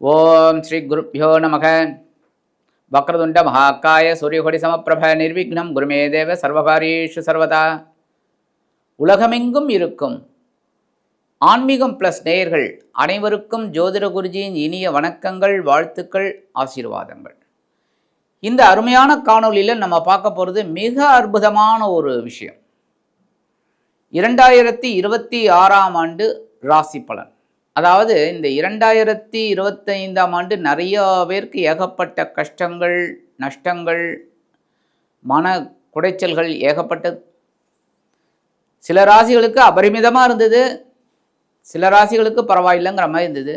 ஓம் ஸ்ரீ குருப்பியோ நமக. வக்ரதுண்ட மகாக்காய சூரியகொடி சமப்பிரப நிர்விக்னம். குருமே தேவ சர்வகாரியேஷு சர்வதா. உலகமெங்கும் இருக்கும் ஆன்மீகம் ப்ளஸ் நேயர்கள் அனைவருக்கும் ஜோதிட குருஜியின் இனிய வணக்கங்கள் வாழ்த்துக்கள் ஆசீர்வாதங்கள். இந்த அருமையான காணொலியில் நம்ம பார்க்க போகிறது மிக அற்புதமான ஒரு விஷயம். இரண்டாயிரத்தி இருபத்தி ஆறாம் ஆண்டு ராசி பலன். அதாவது இந்த இரண்டாயிரத்தி இருபத்தைந்தாம் ஆண்டு நிறைய பேருக்கு ஏகப்பட்ட கஷ்டங்கள் நஷ்டங்கள் மன குடைச்சல்கள் ஏகப்பட்டது. சில ராசிகளுக்கு அபரிமிதமாக இருந்தது. சில ராசிகளுக்கு பரவாயில்லைங்கிற மாதிரி இருந்தது.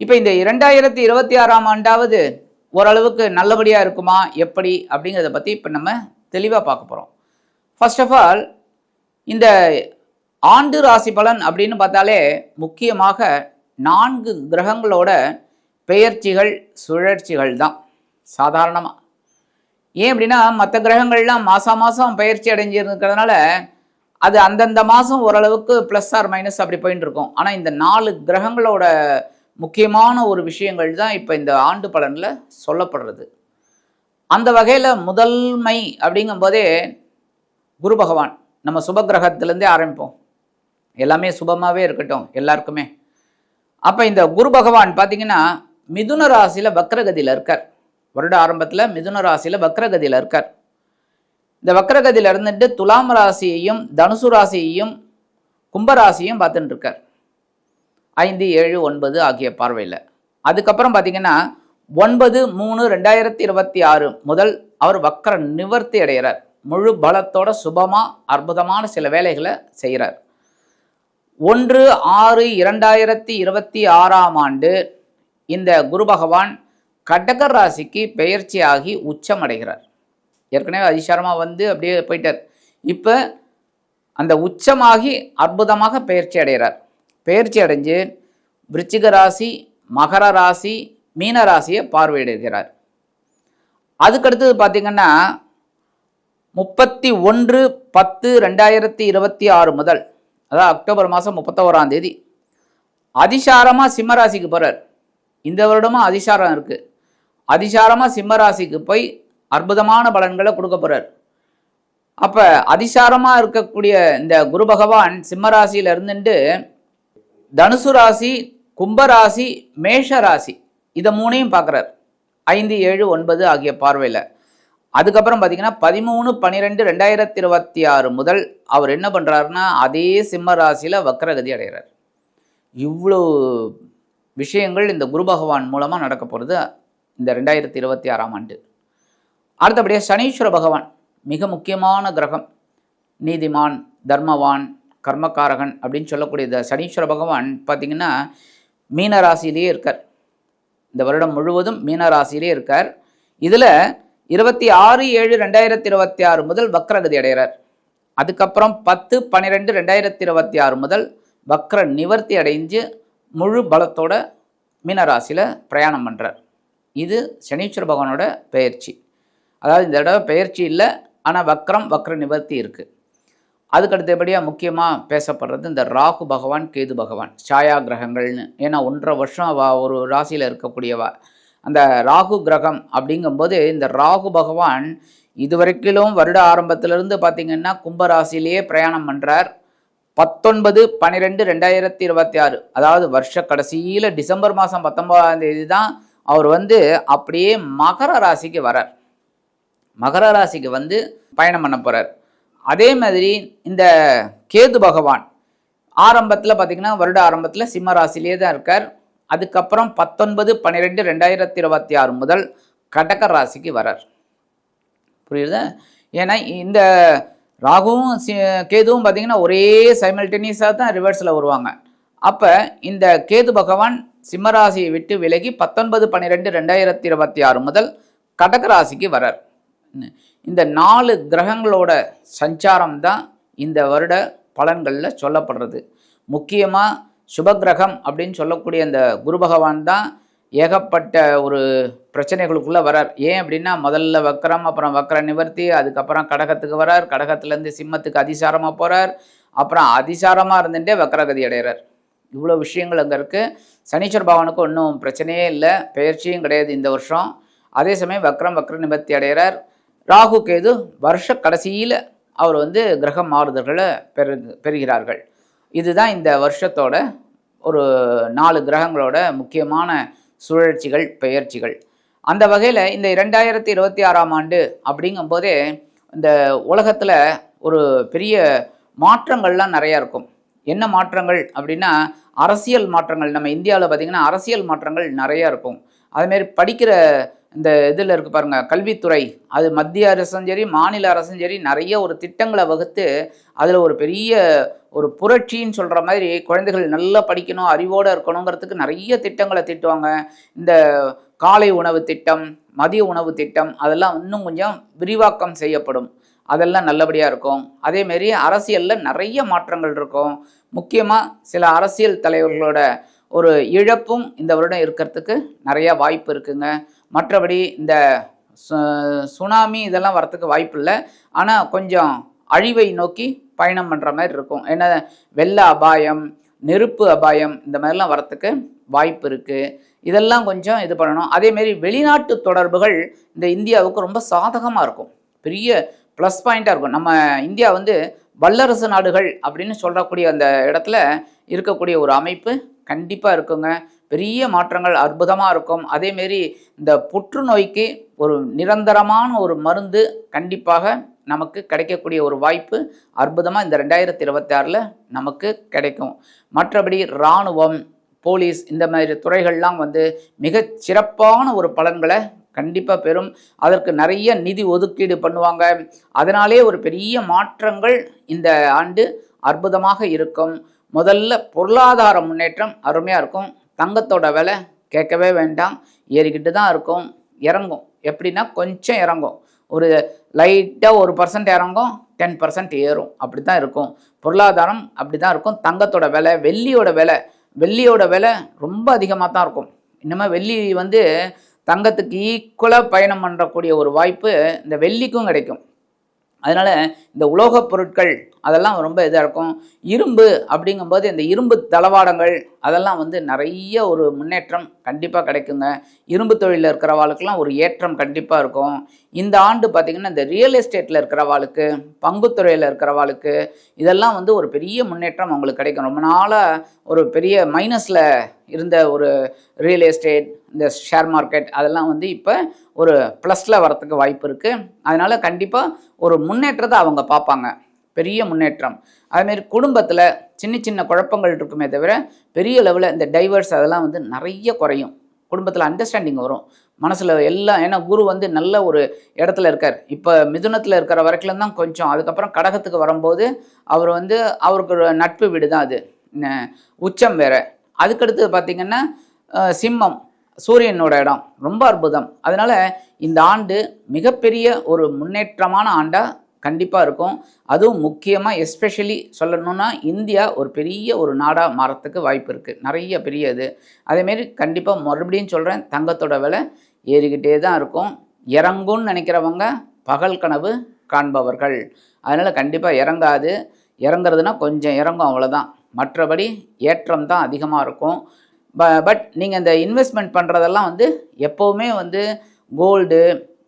இப்போ இந்த இரண்டாயிரத்தி இருபத்தி ஆறாம் ஆண்டாவது ஓரளவுக்கு நல்லபடியாக இருக்குமா எப்படி அப்படிங்கிறத பற்றி இப்போ நம்ம தெளிவாக பார்க்க போகிறோம் ஃபர்ஸ்ட் ஆஃப் ஆல் இந்த ஆண்டு ராசி பலன் அப்படின்னு பார்த்தாலே முக்கியமாக நான்கு கிரகங்களோட பெயர்ச்சிகள் சுழற்சிகள் தான் சாதாரணமாக ஏன் அப்படின்னா மற்ற கிரகங்கள்லாம் மாதம் மாதம் பயிற்சி அடைஞ்சிருக்கிறதுனால அது அந்தந்த மாதம் ஓரளவுக்கு ப்ளஸ் ஆர் மைனஸ் அப்படி போயின்னு இருக்கும். ஆனால் இந்த நாலு கிரகங்களோட முக்கியமான ஒரு விஷயங்கள் தான் இப்போ இந்த ஆண்டு பலனில் சொல்லப்படுறது. அந்த வகையில் முதல்மை அப்படிங்கும்போதே குரு பகவான். நம்ம சுபகிரகத்திலேருந்தே ஆரம்பிப்போம். எல்லாமே சுபமாகவே இருக்கட்டும் எல்லாருக்குமே. அப்போ இந்த குரு பகவான் பார்த்தீங்கன்னா மிதுன ராசியில் வக்ரகதியில் இருக்கார். வருட ஆரம்பத்தில் மிதுன ராசியில் வக்ரகதியில் இருக்கார். இந்த வக்ரகதியில் இருந்துட்டு துலாம் ராசியையும் தனுசு ராசியையும் கும்பராசியும் பார்த்துட்டு இருக்கார். ஐந்து ஏழு ஒன்பது ஆகிய பார்வையில். அதுக்கப்புறம் பார்த்தீங்கன்னா ஒன்பது மூணு ரெண்டாயிரத்தி இருபத்தி ஆறு முதல் அவர் வக்கர நிவர்த்தி அடைகிறார். முழு பலத்தோட சுபமாக அற்புதமான சில வேலைகளை செய்கிறார். ஒன்று ஆறு இரண்டாயிரத்தி இருபத்தி ஆறாம் ஆண்டு இந்த குரு பகவான் கடகர் ராசிக்கு பெயர்ச்சியாகி உச்சமடைகிறார். ஏற்கனவே அதிசாரமாக வந்து அப்படியே போயிட்டார். இப்போ அந்த உச்சமாகி அற்புதமாக பெயர்ச்சி அடைகிறார். பெயர்ச்சி அடைஞ்சு விருச்சிக ராசி மகர ராசி மீன ராசியை பார்வையிடுகிறார். அதுக்கடுத்தது பார்த்திங்கன்னா முப்பத்தி ஒன்று பத்து ரெண்டாயிரத்தி இருபத்தி ஆறு முதல் அதாவது அக்டோபர் மாதம் முப்பத்தோராம் தேதி. அதிசாரமாக சிம்மராசிக்கு போகிறார் இந்த வருடமும் அதிசாரம் இருக்குது அதிசாரமாக சிம்மராசிக்கு போய் அற்புதமான பலன்களை கொடுக்க போகிறார் அப்போ அதிசாரமாக இருக்கக்கூடிய இந்த குரு பகவான் சிம்மராசியில் இருந்துட்டு தனுசு ராசி கும்பராசி மேஷ ராசி இதை மூணையும் பார்க்குறார். ஐந்து ஏழு ஒன்பது ஆகிய பார்வையில். அதுக்கப்புறம் பார்த்தீங்கன்னா பதிமூணு பன்னிரெண்டு ரெண்டாயிரத்தி இருபத்தி ஆறு முதல் அவர் என்ன பண்ணுறாருன்னா அதே சிம்ம ராசியில் வக்ரகதி அடைகிறார். இவ்வளோ விஷயங்கள் இந்த குரு பகவான் மூலமாக நடக்க போகிறது இந்த ரெண்டாயிரத்தி இருபத்தி ஆறாம் ஆண்டு. அடுத்தபடியாக சனீஸ்வர பகவான் மிக முக்கியமான கிரகம். நீதிமான் தர்மவான் கர்மகாரகன் அப்படின்னு சொல்லக்கூடிய இந்த சனீஸ்வர பகவான் பார்த்திங்கன்னா மீனராசியிலே இருக்கார். இந்த வருடம் முழுவதும் மீனராசியிலே இருக்கார். இதில் இருபத்தி ஆறு ஏழு ரெண்டாயிரத்தி இருபத்தி ஆறு முதல் வக்ரகதி அடைகிறார். அதுக்கப்புறம் பத்து பன்னிரெண்டு ரெண்டாயிரத்தி இருபத்தி ஆறு முதல் வக்ர நிவர்த்தி அடைஞ்சு முழு பலத்தோட மீனராசியில் பிரயாணம் பண்ணுறார் இது சனீஸ்வர பகவானோட பெயர்ச்சி. அதாவது இந்த தடவை பெயர்ச்சி இல்லை ஆனால் வக்ரம் வக்ர நிவர்த்தி இருக்குது அதுக்கு அடுத்தபடியாக முக்கியமாக பேசப்படுறது இந்த ராகு பகவான் கேது பகவான் சாயா கிரகங்கள்னு ஏன்னா ஒன்றரை வருஷம் அவ ஒரு ராசியில் இருக்கக்கூடியவா. அந்த ராகு கிரகம் அப்படிங்கும்போது இந்த ராகு பகவான் இதுவரைக்கிலும் வருட ஆரம்பத்திலிருந்து பார்த்திங்கன்னா கும்பராசிலேயே பிரயாணம் பண்ணுறார் பத்தொன்பது பன்னிரெண்டு ரெண்டாயிரத்தி இருபத்தி ஆறு அதாவது வருஷ கடைசியில் டிசம்பர் மாதம் பத்தொன்பதாம் தேதி தான் அவர் வந்து அப்படியே மகர ராசிக்கு வரார். மகர ராசிக்கு வந்து பயணம் பண்ண போகிறார் அதே மாதிரி இந்த கேது பகவான் ஆரம்பத்தில் பார்த்திங்கன்னா வருட ஆரம்பத்தில் சிம்ம ராசிலேயே தான் இருக்கார். அதுக்கப்புறம் பத்தொன்பது பன்னிரெண்டு ரெண்டாயிரத்தி இருபத்தி ஆறு முதல் கடக ராசிக்கு வரார். புரியுதா? ஏன்னா இந்த ராகுவும் சி கேதுவும் பார்த்திங்கன்னா ஒரே சைமல்டேனியஸாக தான் ரிவர்ஸில் வருவாங்க. அப்போ இந்த கேது பகவான் சிம்மராசியை விட்டு விலகி பத்தொன்பது பன்னிரெண்டு ரெண்டாயிரத்தி இருபத்தி ஆறு முதல் கடக ராசிக்கு வரார். இந்த நாலு கிரகங்களோட சஞ்சாரம் தான் இந்த வருட பலன்களில் சொல்லப்படுறது. முக்கியமாக சுபகிரகம் அப்படின்னு சொல்லக்கூடிய அந்த குரு பகவான் தான் ஏகப்பட்ட ஒரு பிரச்சனைகளுக்குள்ளே வரார். ஏன் அப்படின்னா முதல்ல வக்கரம் அப்புறம் வக்கர நிவர்த்தி அதுக்கப்புறம் கடகத்துக்கு வரார். கடகத்துலேருந்து சிம்மத்துக்கு அதிசாரமாக போகிறார் அப்புறம் அதிசாரமாக இருந்துட்டே வக்கரகதி அடைகிறார். இவ்வளோ விஷயங்கள் அங்கே இருக்குது சனீஸ்வர பகவானுக்கு ஒன்றும் பிரச்சனையே இல்லை. பெயர்ச்சியும் கிடையாது இந்த வருஷம். அதே சமயம் வக்ரம் வக்ர நிவர்த்தி அடைகிறார். ராகு கேது வருஷ கடைசியில் அவர் வந்து கிரக மாறுதல்களை பெறு பெறுகிறார்கள். இதுதான் இந்த வருஷத்தோட ஒரு நாலு கிரகங்களோட முக்கியமான சுழற்சிகள் பெயர்ச்சிகள். அந்த வகையில் இந்த இரண்டாயிரத்தி இருபத்தி ஆறாம் ஆண்டு அப்படிங்கும்போதே இந்த உலகத்தில் ஒரு பெரிய மாற்றங்கள்லாம் நிறையா இருக்கும். என்ன மாற்றங்கள் அப்படின்னா அரசியல் மாற்றங்கள். நம்ம இந்தியாவில் பார்த்திங்கன்னா அரசியல் மாற்றங்கள் நிறையா இருக்கும். அதுமாரி படிக்கிற இந்த இதில் இருக்கு பாருங்க கல்வித்துறை. அது மத்திய அரசும் சரி மாநில அரசும் சரி நிறைய ஒரு திட்டங்களை வகுத்து அதில் ஒரு பெரிய ஒரு புரட்சின்னு சொல்கிற மாதிரி குழந்தைகள் நல்லா படிக்கணும் அறிவோடு இருக்கணுங்கிறதுக்கு நிறைய திட்டங்களை திட்டுவாங்க. இந்த காலை உணவு திட்டம் மதிய உணவு திட்டம் அதெல்லாம் இன்னும் கொஞ்சம் விரிவாக்கம் செய்யப்படும். அதெல்லாம் நல்லபடியாக இருக்கும். அதேமாரி அரசியலில் நிறைய மாற்றங்கள் இருக்கும். முக்கியமாக சில அரசியல் தலைவர்களோட ஒரு இழப்பும் இந்த வருடம் இருக்கிறதுக்கு நிறையா வாய்ப்பு இருக்குங்க. மற்றபடி இந்த சு- சுனாமி இதெல்லாம் வரத்துக்கு வாய்ப்பு இல்லை ஆனால் கொஞ்சம் அழிவை நோக்கி பயணம் பண்ணுற மாதிரி இருக்கும். ஏன்னா வெள்ள அபாயம் நெருப்பு அபாயம் இந்த மாதிரிலாம் வரத்துக்கு வாய்ப்பு இருக்குது இதெல்லாம் கொஞ்சம் இது பண்ணணும். அதேமாரி வெளிநாட்டு தொடர்புகள் இந்த இந்தியாவுக்கு ரொம்ப சாதகமாக இருக்கும். பெரிய ப்ளஸ் பாயிண்ட்டாக இருக்கும். நம்ம இந்தியா வந்து வல்லரசு நாடுகள் அப்படின்னு சொல்லக்கூடிய அந்த இடத்துல இருக்கக்கூடிய ஒரு அமைப்பு கண்டிப்பாக இருக்குங்க. பெரிய மாற்றங்கள் அற்புதமாக இருக்கும். அதேமாரி இந்த புற்றுநோய்க்கு ஒரு நிரந்தரமான ஒரு மருந்து கண்டிப்பாக நமக்கு கிடைக்கக்கூடிய ஒரு வாய்ப்பு அற்புதமாக இந்த ரெண்டாயிரத்தி இருபத்தி நமக்கு கிடைக்கும். மற்றபடி இராணுவம் போலீஸ் இந்த மாதிரி துறைகள்லாம் வந்து மிகச் சிறப்பான ஒரு பலன்களை கண்டிப்பாக பெறும். அதற்கு நிறைய நிதி ஒதுக்கீடு பண்ணுவாங்க. அதனாலே ஒரு பெரிய மாற்றங்கள் இந்த ஆண்டு அற்புதமாக இருக்கும். முதல்ல பொருளாதார முன்னேற்றம் அருமையாக இருக்கும். தங்கத்தோட விலை கேட்கவே வேண்டாம். ஏறிக்கிட்டு தான் இருக்கும். இறங்கும். எப்படின்னா கொஞ்சம் இறங்கும். ஒரு லைட்டாக ஒரு பர்சன்ட் இறங்கும் டென் பர்சன்ட் ஏறும். அப்படி தான் இருக்கும். பொருளாதாரம் அப்படி தான் இருக்கும். தங்கத்தோட விலை வெள்ளியோட விலை வெள்ளியோட விலை ரொம்ப அதிகமாக தான் இருக்கும். இனிமேல் வெள்ளி வந்து தங்கத்துக்கு ஈக்குவலாக பயணம் பண்ணக்கூடிய ஒரு வாய்ப்பு இந்த வெள்ளிக்கும் கிடைக்கும். அதனால் இந்த உலோகப் பொருட்கள் அதெல்லாம் ரொம்ப இதாக இருக்கும். இரும்பு அப்படிங்கும்போது இந்த இரும்பு தளவாடங்கள் அதெல்லாம் வந்து நிறைய ஒரு முன்னேற்றம் கண்டிப்பாக கிடைக்குங்க. இரும்பு தொழிலில் இருக்கிறவாளுக்கெல்லாம் ஒரு ஏற்றம் கண்டிப்பாக இருக்கும். இந்த ஆண்டு பார்த்திங்கன்னா இந்த ரியல் எஸ்டேட்டில் இருக்கிறவாளுக்கு பங்குத்துறையில் இருக்கிறவாளுக்கு இதெல்லாம் வந்து ஒரு பெரிய முன்னேற்றம் அவங்களுக்கு கிடைக்கும். ரொம்ப நாளாக ஒரு பெரிய மைனஸில் இருந்த ஒரு ரியல் எஸ்டேட் இந்த ஷேர் மார்க்கெட் அதெல்லாம் வந்து இப்போ ஒரு ப்ளஸில் வரத்துக்கு வாய்ப்பு இருக்குது அதனால் கண்டிப்பாக ஒரு முன்னேற்றத்தை அவங்க பார்ப்பாங்க. பெரிய முன்னேற்றம். அதுமாரி குடும்பத்தில் சின்ன சின்ன குழப்பங்கள் இருக்குமே தவிர பெரிய லெவலில் இந்த டைவர்ஸ் அதெல்லாம் வந்து நிறைய குறையும். குடும்பத்தில் அண்டர்ஸ்டாண்டிங் வரும். மனசில் எல்லாம் ஏன்னா குரு வந்து நல்ல ஒரு இடத்துல இருக்கார். இப்போ மிதுனத்தில் இருக்கிற வரைக்கும் தான் கொஞ்சம் அதுக்கப்புறம் கடகத்துக்கு வரும்போது அவர் வந்து அவருக்கு ஒரு நட்பு வீடு தான் அது. உச்சம் வேற. அதுக்கடுத்து பார்த்திங்கன்னா சிம்மம் சூரியனோட இடம். ரொம்ப அற்புதம். அதனால் இந்த ஆண்டு மிகப்பெரிய ஒரு முன்னேற்றமான ஆண்டாக கண்டிப்பாக இருக்கும். அதுவும் முக்கியமாக எஸ்பெஷலி சொல்லணும்னா இந்தியா ஒரு பெரிய ஒரு நாடாக மாறத்துக்கு வாய்ப்பு இருக்குது நிறைய பெரிய இது. அதேமாரி கண்டிப்பாக மறுபடியும் சொல்கிறேன் தங்கத்தோட விலை ஏறிக்கிட்டே தான் இருக்கும். இறங்கும்னு நினைக்கிறவங்க பகல் கனவு காண்பவர்கள். அதனால் கண்டிப்பாக இறங்காது. இறங்குறதுனா கொஞ்சம் இறங்கும் அவ்வளோதான் மற்றபடி ஏற்றம் தான் அதிகமாக இருக்கும். ப பட் நீங்கள் இந்த இன்வெஸ்ட்மெண்ட் பண்ணுறதெல்லாம் வந்து எப்போவுமே வந்து கோல்டு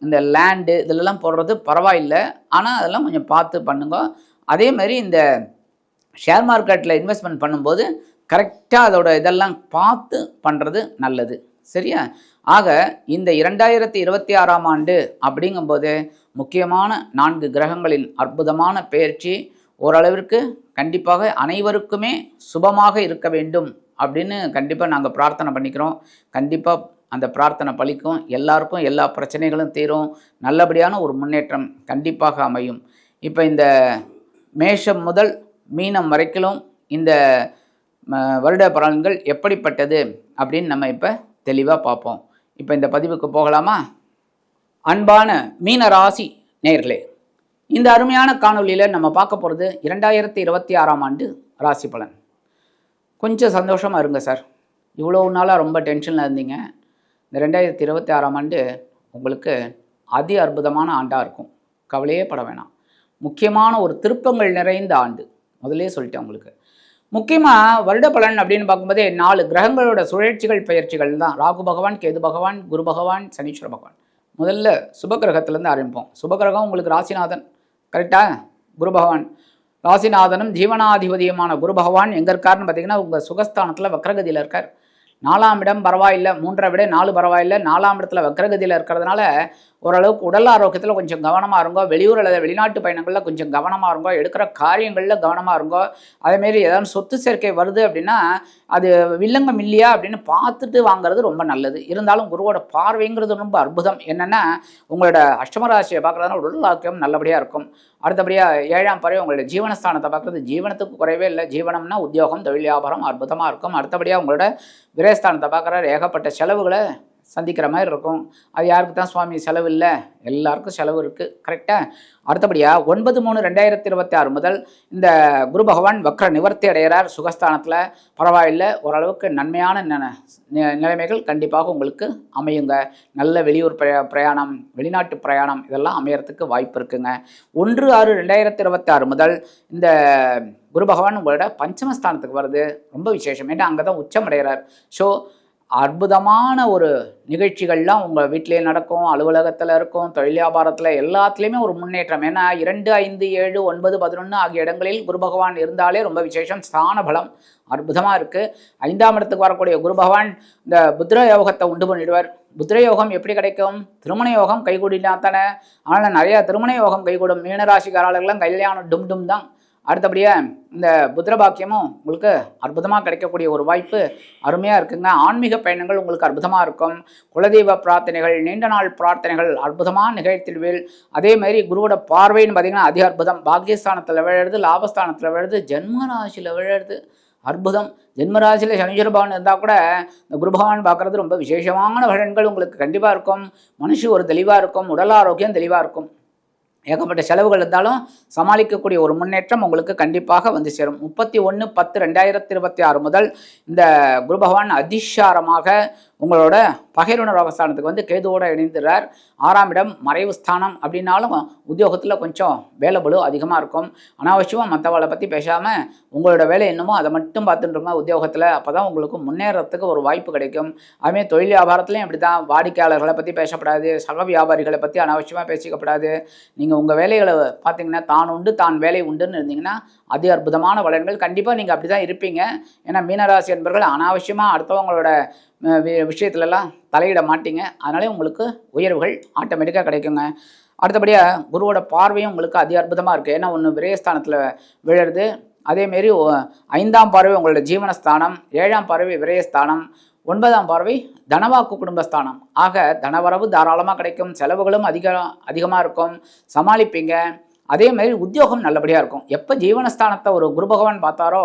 இந்த லேண்டு இதிலெல்லாம் போடுறது பரவாயில்லை. ஆனால் அதெல்லாம் கொஞ்சம் பார்த்து பண்ணுங்க. அதே மாதிரி இந்த ஷேர் மார்க்கெட்டில் இன்வெஸ்ட்மெண்ட் பண்ணும்போது கரெக்டாக அதோட இதெல்லாம் பார்த்து பண்ணுறது நல்லது. சரியா? ஆக இந்த இரண்டாயிரத்தி இருபத்தி ஆறாம் ஆண்டு அப்படிங்கும்போது முக்கியமான நான்கு கிரகங்களின் அற்புதமான பெயர்ச்சி ஓரளவிற்கு கண்டிப்பாக அனைவருக்குமே சுபமாக இருக்க வேண்டும் அப்படின்னு கண்டிப்பாக நாங்கள் பிரார்த்தனை பண்ணிக்கிறோம். கண்டிப்பாக அந்த பிரார்த்தனை பலிக்கும். எல்லாருக்கும் எல்லா பிரச்சனைகளும் தீரும். நல்லபடியான ஒரு முன்னேற்றம் கண்டிப்பாக அமையும். இப்போ இந்த மேஷம் முதல் மீனம் வரைக்கும் இந்த வருட பலன்கள் எப்படிப்பட்டது அப்படின்னு நம்ம இப்போ தெளிவாக பார்ப்போம். இப்போ இந்த பதிவுக்கு போகலாமா? அன்பான மீன ராசி நேர்களே இந்த அருமையான காணொளியில் நம்ம பார்க்க போகிறது இரண்டாயிரத்தி இருபத்தி ஆறாம் ஆண்டு ராசி பலன். கொஞ்சம் சந்தோஷமாக இருங்க சார். இவ்வளோ நாளாக ரொம்ப டென்ஷனில் இருந்தீங்க. இந்த ரெண்டாயிரத்தி இருபத்தி ஆறாம் ஆண்டு உங்களுக்கு அதி அற்புதமான ஆண்டாக இருக்கும். கவலையே பட வேணாம். முக்கியமான ஒரு திருப்பங்கள் நிறைந்த ஆண்டு. முதலே சொல்லிட்டேன் உங்களுக்கு. முக்கியமாக வருட பலன் அப்படின்னு பார்க்கும்போதே நாலு கிரகங்களோட சுழற்சிகள் பயிற்சிகள் தான். ராகு பகவான் கேது பகவான் குரு பகவான் சனீஸ்வர பகவான். முதல்ல சுபகிரகத்திலேருந்து ஆரம்பிப்போம். சுபகிரகம் உங்களுக்கு ராசிநாதன். கரெக்டாக குரு பகவான். ராசிநாதனும் ஜீவனாதிபதியுமான குரு பகவான் எங்கே இருக்காருன்னு பார்த்தீங்கன்னா உங்கள் சுகஸ்தானத்தில் வக்ரகதியில் இருக்கார். நாலாம் இடம் பரவாயில்லை மூன்றை விட நாலு பரவாயில்லை. நாலாம் இடத்துல வக்ரகதியில் இருக்கிறதுனால ஓரளவுக்கு உடல் ஆரோக்கியத்தில் கொஞ்சம் கவனமாக இருங்கோ. வெளியூர் அல்லது வெளிநாட்டு பயணங்களில் கொஞ்சம் கவனமாக இருங்கோ. எடுக்கிற காரியங்களில் கவனமாக இருங்கோ. அதேமாரி ஏதாவது சொத்து சேர்க்கை வருது அப்படின்னா அது வில்லங்கம் இல்லையா அப்படின்னு பார்த்துட்டு வாங்குறது ரொம்ப நல்லது. இருந்தாலும் குருவோட பார்வைங்கிறது ரொம்ப அற்புதம். என்னென்னா உங்களோட அஷ்டமராசியை பார்க்குறதுனால உடல் ஆரோக்கியம் நல்லபடியாக இருக்கும். அடுத்தபடியாக ஏழாம் பறவை உங்களோட ஜீவனஸ்தானத்தை பார்க்குறது ஜீவனத்துக்கு குறைவே இல்லை. ஜீவனம்னா உத்தியோகம் தொழில் வியாபாரம் அற்புதமாக இருக்கும். அடுத்தபடியாக உங்களோட விரயஸ்தானத்தை பார்க்குற ஏகப்பட்ட செலவுகளை சந்திக்கிற மாதிரி இருக்கும். அது யாருக்கு தான் சுவாமி செலவு இல்லை? எல்லாருக்கும் செலவு இருக்குது கரெக்டாக அடுத்தபடியாக ஒன்பது மூணு ரெண்டாயிரத்தி இருபத்தி ஆறு முதல் இந்த குரு பகவான் வக்ர நிவர்த்தி அடைகிறார். சுகஸ்தானத்தில் பரவாயில்லை. ஓரளவுக்கு நன்மையான நிலைமைகள் கண்டிப்பாக உங்களுக்கு அமையுங்க. நல்ல வெளியூர் பிரயா பிரயாணம் வெளிநாட்டு பிரயாணம் இதெல்லாம் அமையறதுக்கு வாய்ப்பு இருக்குங்க. ஒன்று ஆறு ரெண்டாயிரத்தி இருபத்தி ஆறு முதல் இந்த குரு பகவான் உங்களோட பஞ்சமஸ்தானத்துக்கு வருது. ரொம்ப விசேஷம். ஏன்னா அங்கே தான் உச்சம் அடைகிறார். ஸோ அற்புதமான ஒரு நிகழ்ச்சிகள்லாம் உங்கள் வீட்டிலே நடக்கும் அலுவலகத்தில் இருக்கும் தொழில் வியாபாரத்தில் எல்லாத்துலேயுமே ஒரு முன்னேற்றம். ஏன்னா இரண்டு ஐந்து ஏழு ஒன்பது பதினொன்று ஆகிய இடங்களில் குரு பகவான் இருந்தாலே ரொம்ப விசேஷம். ஸ்தான பலம் அற்புதமாக இருக்குது ஐந்தாம் இடத்துக்கு வரக்கூடிய குரு பகவான் இந்த புத்திர யோகத்தை உண்டு பண்ணிடுவார். புத்திர யோகம் எப்படி கிடைக்கும்? திருமண யோகம் கைகூடினா தானே? ஆனால் நிறையா திருமண யோகம் கைகூடும். மீனராசிக்காரர்கள்லாம் கல்யாணம் டும் டும் தான். அடுத்தபடியாக இந்த புத்திரபாக்கியமும் உங்களுக்கு அற்புதமாக கிடைக்கக்கூடிய ஒரு வாய்ப்பு அருமையாக இருக்குங்க. ஆன்மீக பயணங்கள் உங்களுக்கு அற்புதமாக இருக்கும். குலதெய்வ பிரார்த்தனைகள் நீண்ட நாள் பிரார்த்தனைகள் அற்புதமாக நிகழ்த்திடுவீள் அதே மாதிரி குருவோட பார்வைன்னு பார்த்தீங்கன்னா அதி அற்புதம். பாக்கியஸ்தானத்தில் விழுறது லாபஸ்தானத்தில் விழுறது ஜென்மராசியில் விழுறது அற்புதம். ஜென்மராசியில் சனீஸ்வர பவன் இருந்தால் கூட இந்த குரு பகவான் பார்க்குறது ரொம்ப விசேஷமான பலன்கள் உங்களுக்கு கண்டிப்பாக இருக்கும். மனுஷு ஒரு தெளிவாக இருக்கும். உடல் ஆரோக்கியம் தெளிவாக இருக்கும். ஏகப்பட்ட செலவுகள் இருந்தாலும் சமாளிக்கக்கூடிய ஒரு முன்னேற்றம் உங்களுக்கு கண்டிப்பாக வந்து சேரும். முப்பத்தி ஒன்று பத்து ரெண்டாயிரத்தி இருபத்தி ஆறு முதல் இந்த குரு பகவான் அதிசாரமாக உங்களோட பகைருணர் அவஸ்தானத்துக்கு வந்து கேதுவோடு இணைந்துறார் ஆறாம் இடம் மறைவு ஸ்தானம் அப்படின்னாலும் உத்தியோகத்தில் கொஞ்சம் வேலை பலு அதிகமாக இருக்கும். அனாவசியமாக மற்றவளை பற்றி பேசாமல் உங்களோட வேலை என்னமோ அதை மட்டும் பார்த்துட்டுருங்க உத்தியோகத்தில். அப்போ தான் உங்களுக்கு முன்னேறத்துக்கு ஒரு வாய்ப்பு கிடைக்கும். அதுமாதிரி தொழில் வியாபாரத்துலையும் அப்படி தான் வாடிக்கையாளர்களை பற்றி பேசப்படாது. சக வியாபாரிகளை பற்றி அனாவசியமாக பேசிக்கப்படாது. நீங்கள் உங்கள் வேலைகளை பார்த்தீங்கன்னா தான் உண்டு தான் வேலை உண்டுன்னு இருந்தீங்கன்னா அதி அற்புதமான பலன்கள் கண்டிப்பாக நீங்கள் அப்படி தான் இருப்பீங்க. ஏன்னா மீனராசி என்பர்கள் அனாவசியமாக அடுத்தவங்களோட விஷயத்துலலாம் தலையிட மாட்டீங்க. அதனாலே உங்களுக்கு உயர்வுகள் ஆட்டோமேட்டிக்காக கிடைக்குங்க. அடுத்தபடியாக குருவோட பார்வையும் உங்களுக்கு அதி அற்புதமாக இருக்குது ஏன்னா ஒன்று விரயஸ்தானத்தில் விழுறது அதேமாரி ஐந்தாம் பார்வை உங்களோட ஜீவனஸ்தானம் ஏழாம் பார்வை விரயஸ்தானம் ஒன்பதாம் பார்வை தனவாக்கு குடும்பஸ்தானம். ஆக தனவரவு தாராளமாக கிடைக்கும். செலவுகளும் அதிக அதிகமாக இருக்கும். சமாளிப்பீங்க. அதே மாதிரி உத்தியோகம் நல்லபடியாக இருக்கும். எப்போ ஜீவனஸ்தானத்தை ஒரு குரு பகவான் பார்த்தாரோ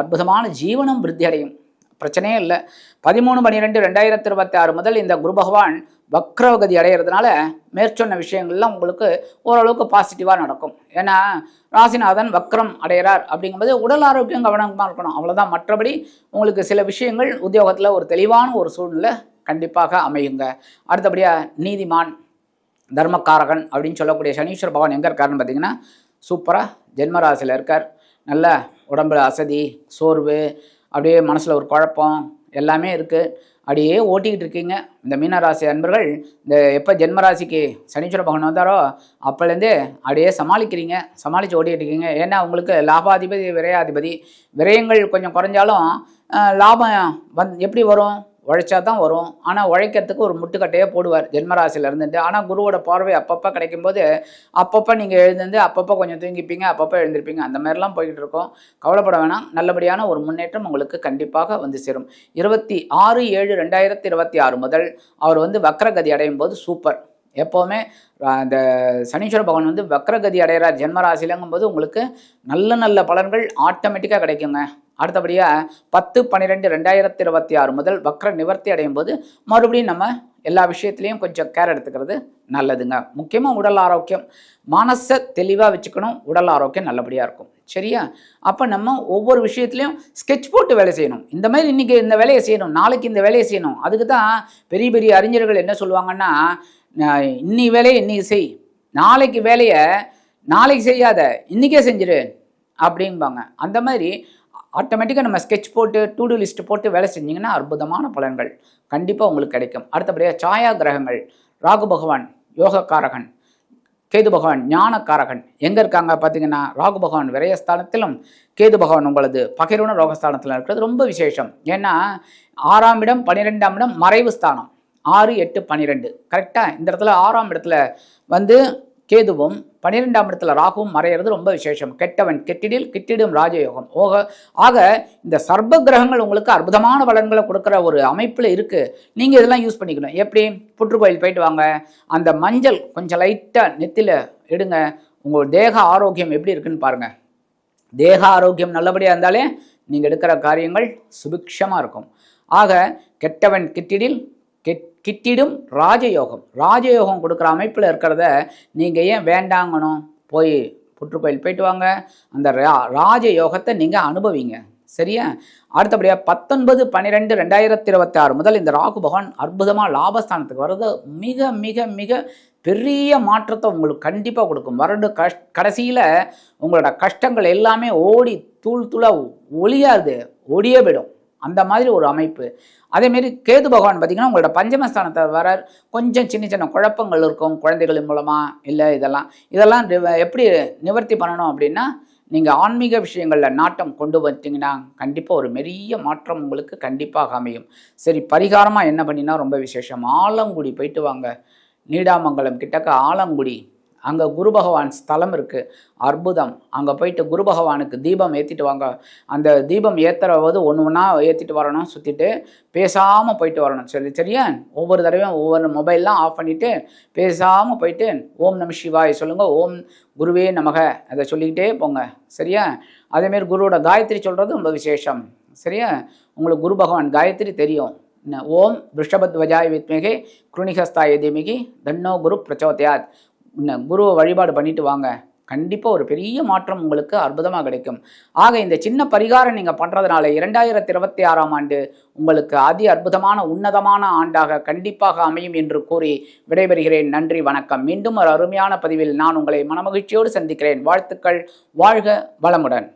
அற்புதமான ஜீவனம் விருத்தி அடையும். பிரச்சனையே இல்லை. பதிமூணு பன்னிரெண்டு ரெண்டாயிரத்தி இருபத்தி ஆறு முதல் இந்த குரு பகவான் வக்ரவகதி அடைகிறதுனால மேற்சொன்ன விஷயங்கள்லாம் உங்களுக்கு ஓரளவுக்கு பாசிட்டிவாக நடக்கும். ஏன்னா ராசிநாதன் வக்ரம் அடைகிறார் அப்படிங்கும்போது உடல் ஆரோக்கியம் கவனமாக இருக்கணும். அவ்வளோதான் மற்றபடி உங்களுக்கு சில விஷயங்கள் உத்தியோகத்தில் ஒரு தெளிவான ஒரு சூழ்நிலை கண்டிப்பாக அமையுங்க. அடுத்தபடியாக நீதிமான் தர்மக்காரகன் அப்படின்னு சொல்லக்கூடிய சனீஸ்வர பகவான் எங்கே இருக்காருன்னு பார்த்தீங்கன்னா சூப்பராக ஜென்மராசியில் இருக்கார். நல்ல உடம்புல அசதி சோர்வு அப்படியே மனசில் ஒரு குழப்பம் எல்லாமே இருக்குது அப்படியே ஓட்டிக்கிட்டு இருக்கீங்க. இந்த மீனராசி அன்பர்கள் இந்த எப்போ ஜென்மராசிக்கு சனீஸ்வர பகவான் வந்தாரோ அப்போலேருந்தே அப்படியே சமாளிக்கிறீங்க. சமாளித்து ஓட்டிகிட்டு இருக்கீங்க. ஏன்னா உங்களுக்கு லாபாதிபதி விரையாதிபதி விரயங்கள் கொஞ்சம் குறைஞ்சாலும் லாபம் வந் எப்படி வரும்? உழைச்சா தான் வரும். ஆனால் உழைக்கிறதுக்கு ஒரு முட்டுக்கட்டையே போடுவார் ஜென்மராசியில் இருந்துட்டு ஆனால் குருவோட பார்வை அப்பப்போ கிடைக்கும்போது அப்பப்போ நீங்கள் எழுந்துருந்து அப்பப்போ கொஞ்சம் தூங்கிப்பீங்க அப்பப்போ எழுந்திருப்பீங்க. அந்த மாதிரிலாம் போய்கிட்டு இருக்கோம். கவலைப்பட வேணாம். நல்லபடியான ஒரு முன்னேற்றம் உங்களுக்கு கண்டிப்பாக வந்து சேரும். இருபத்தி ஆறு ஏழு ரெண்டாயிரத்தி இருபத்தி ஆறு முதல் அவர் வந்து வக்ரகதி அடையும் போது சூப்பர் எப்போவுமே இந்த சனீஸ்வர பகவான் வந்து வக்ரகதி அடைகிறார் ஜென்மராசிலங்கும் போது உங்களுக்கு நல்ல நல்ல பலன்கள் ஆட்டோமேட்டிக்காக கிடைக்குங்க. அடுத்தபடியாக பத்து பன்னிரெண்டு ரெண்டாயிரத்தி இருபத்தி ஆறு முதல் வக்ர நிவர்த்தி அடையும் போது மறுபடியும் நம்ம எல்லா விஷயத்துலேயும் கொஞ்சம் கேர் எடுத்துக்கிறது நல்லதுங்க. முக்கியமாக உடல் ஆரோக்கியம். மனசை தெளிவாக வச்சுக்கணும். உடல் ஆரோக்கியம் நல்லபடியாக இருக்கும். சரியா? அப்போ நம்ம ஒவ்வொரு விஷயத்துலையும் ஸ்கெட்ச் போட்டு வேலை செய்யணும். இந்த மாதிரி இன்றைக்கி இந்த வேலையை செய்யணும். நாளைக்கு இந்த வேலையை செய்யணும். அதுக்கு தான் பெரிய பெரிய அறிஞர்கள் என்ன சொல்லுவாங்கன்னா இன்னி வேலையை இன்னைக்கு செய். நாளைக்கு வேலையை நாளைக்கு செய்யாத. இன்றைக்கே செஞ்சிரு. அப்படிம்பாங்க. அந்த மாதிரி ஆட்டோமேட்டிக்காக நம்ம ஸ்கெட்ச் போட்டு டூ லிஸ்ட் போட்டு வேலை செஞ்சீங்கன்னா அற்புதமான பலன்கள். கண்டிப்பாக உங்களுக்கு கிடைக்கும். அடுத்தபடியாக சாயா கிரகங்கள் ராகு பகவான் யோகக்காரகன் கேது பகவான் ஞானக்காரகன். எங்கே இருக்காங்க பார்த்தீங்கன்னா ராகு பகவான் விரயஸ்தானத்திலும் கேது பகவான் உங்களது பகிர்வன ரோகஸ்தானத்தில் இருக்கிறது ரொம்ப விசேஷம். ஏன்னா ஆறாம் இடம் பன்னிரெண்டாம் இடம் மறைவு ஸ்தானம். ஆறு எட்டு பன்னிரெண்டு கரெக்டாக இந்த இடத்துல ஆறாம் இடத்துல வந்து கேதுவும் பன்னிரெண்டாம் இடத்துல ராகுவும் மறையிறது ரொம்ப விசேஷம். கெட்டவன் கெட்டிடில் கிட்டிடும் ராஜயோகம். ஓக ஆக இந்த சர்ப கிரகங்கள் உங்களுக்கு அற்புதமான பலன்களை கொடுக்குற ஒரு அமைப்பில் இருக்குது நீங்கள் இதெல்லாம் யூஸ் பண்ணிக்கணும். எப்படி? புற்றுக்கோயில் போயிட்டு வாங்க. அந்த மஞ்சள் கொஞ்சம் லைட்டாக நெத்தியில் எடுங்க. உங்கள் தேக ஆரோக்கியம் எப்படி இருக்குன்னு பாருங்கள் தேக ஆரோக்கியம் நல்லபடியாக இருந்தாலே நீங்கள் எடுக்கிற காரியங்கள் சுபிக்ஷமாக இருக்கும். ஆக கெட்டவன் கிட்டிடில் கெட் கிட்டிடும் ராஜயோகம். ராஜயோகம் கொடுக்குற அமைப்பில் இருக்கிறத நீங்கள் ஏன் வேண்டாங்கணும்? போய் புற்றுக்கோயில் போயிட்டு வாங்க. அந்த ரா ராஜயோகத்தை நீங்கள் அனுபவிங்க. சரியா? அடுத்தபடியாக பத்தொன்பது பன்னிரெண்டு ரெண்டாயிரத்தி இருபத்தி ஆறு முதல் இந்த ராகு பகவான் அற்புதமாக லாபஸ்தானத்துக்கு வர்றது மிக மிக மிக பெரிய மாற்றத்தை உங்களுக்கு கண்டிப்பாக கொடுக்கும். வருட கஷ் கடைசியில் உங்களோட கஷ்டங்கள் எல்லாமே ஓடி தூள் தூளாக ஒளியாது ஒடியே போயிடும். அந்த மாதிரி ஒரு அமைப்பு. அதேமாரி கேது பகவான் பார்த்திங்கன்னா உங்களோட பஞ்சமஸ்தானத்தை வர கொஞ்சம் சின்ன சின்ன குழப்பங்கள் இருக்கும் குழந்தைகளின் மூலமாக இல்லை இதெல்லாம். இதெல்லாம் எப்படி நிவர்த்தி பண்ணணும் அப்படின்னா நீங்கள் ஆன்மீக விஷயங்களில் நாட்டம் கொண்டு வந்தீங்கன்னா கண்டிப்பாக ஒரு பெரிய மாற்றம் உங்களுக்கு கண்டிப்பாக அமையும். சரி பரிகாரமாக என்ன பண்ணினா ரொம்ப விசேஷம். ஆலங்குடி போயிட்டு வாங்க. நீடாமங்கலம் கிட்டக்க ஆலங்குடி. அங்கே குரு பகவான் ஸ்தலம் இருக்குது அற்புதம். அங்கே போயிட்டு குரு பகவானுக்கு தீபம் ஏற்றிட்டு வாங்க. அந்த தீபம் ஏற்றுறவது ஒன்று ஒன்றா ஏற்றிட்டு வரணும் சுற்றிட்டு பேசாமல் போயிட்டு வரணும். சரி சரியா? ஒவ்வொரு தடவையும் ஒவ்வொரு மொபைல்லாம் ஆஃப் பண்ணிவிட்டு பேசாமல் போயிட்டு ஓம் நம சிவாய் சொல்லுங்கள் ஓம் குருவே நமக. அதை சொல்லிக்கிட்டே போங்க. சரியா? அதேமாரி குருவோட காயத்ரி சொல்கிறது ரொம்ப விசேஷம். சரியா? உங்களுக்கு குரு பகவான் காயத்ரி தெரியும். என்ன, ஓம் ரிஷபத்வஜாய் வித்மிகே குருணிகஸ்தாய தீமிகி தன்னோ குரு பிரச்சோதயாத். என்ன, குருவை வழிபாடு பண்ணிட்டு வாங்க. கண்டிப்பாக ஒரு பெரிய மாற்றம் உங்களுக்கு அற்புதமாக கிடைக்கும். ஆக இந்த சின்ன பரிகாரம் நீங்கள் பண்ணுறதுனால இரண்டாயிரத்தி இருபத்தி ஆறாம் ஆண்டு உங்களுக்கு அதி அற்புதமான உன்னதமான ஆண்டாக கண்டிப்பாக அமையும் என்று கூறி விடைபெறுகிறேன். நன்றி வணக்கம். மீண்டும் ஒரு அருமையான பதிவில் நான் உங்களை மனமகிழ்ச்சியோடு சந்திக்கிறேன். வாழ்த்துக்கள். வாழ்க வளமுடன்.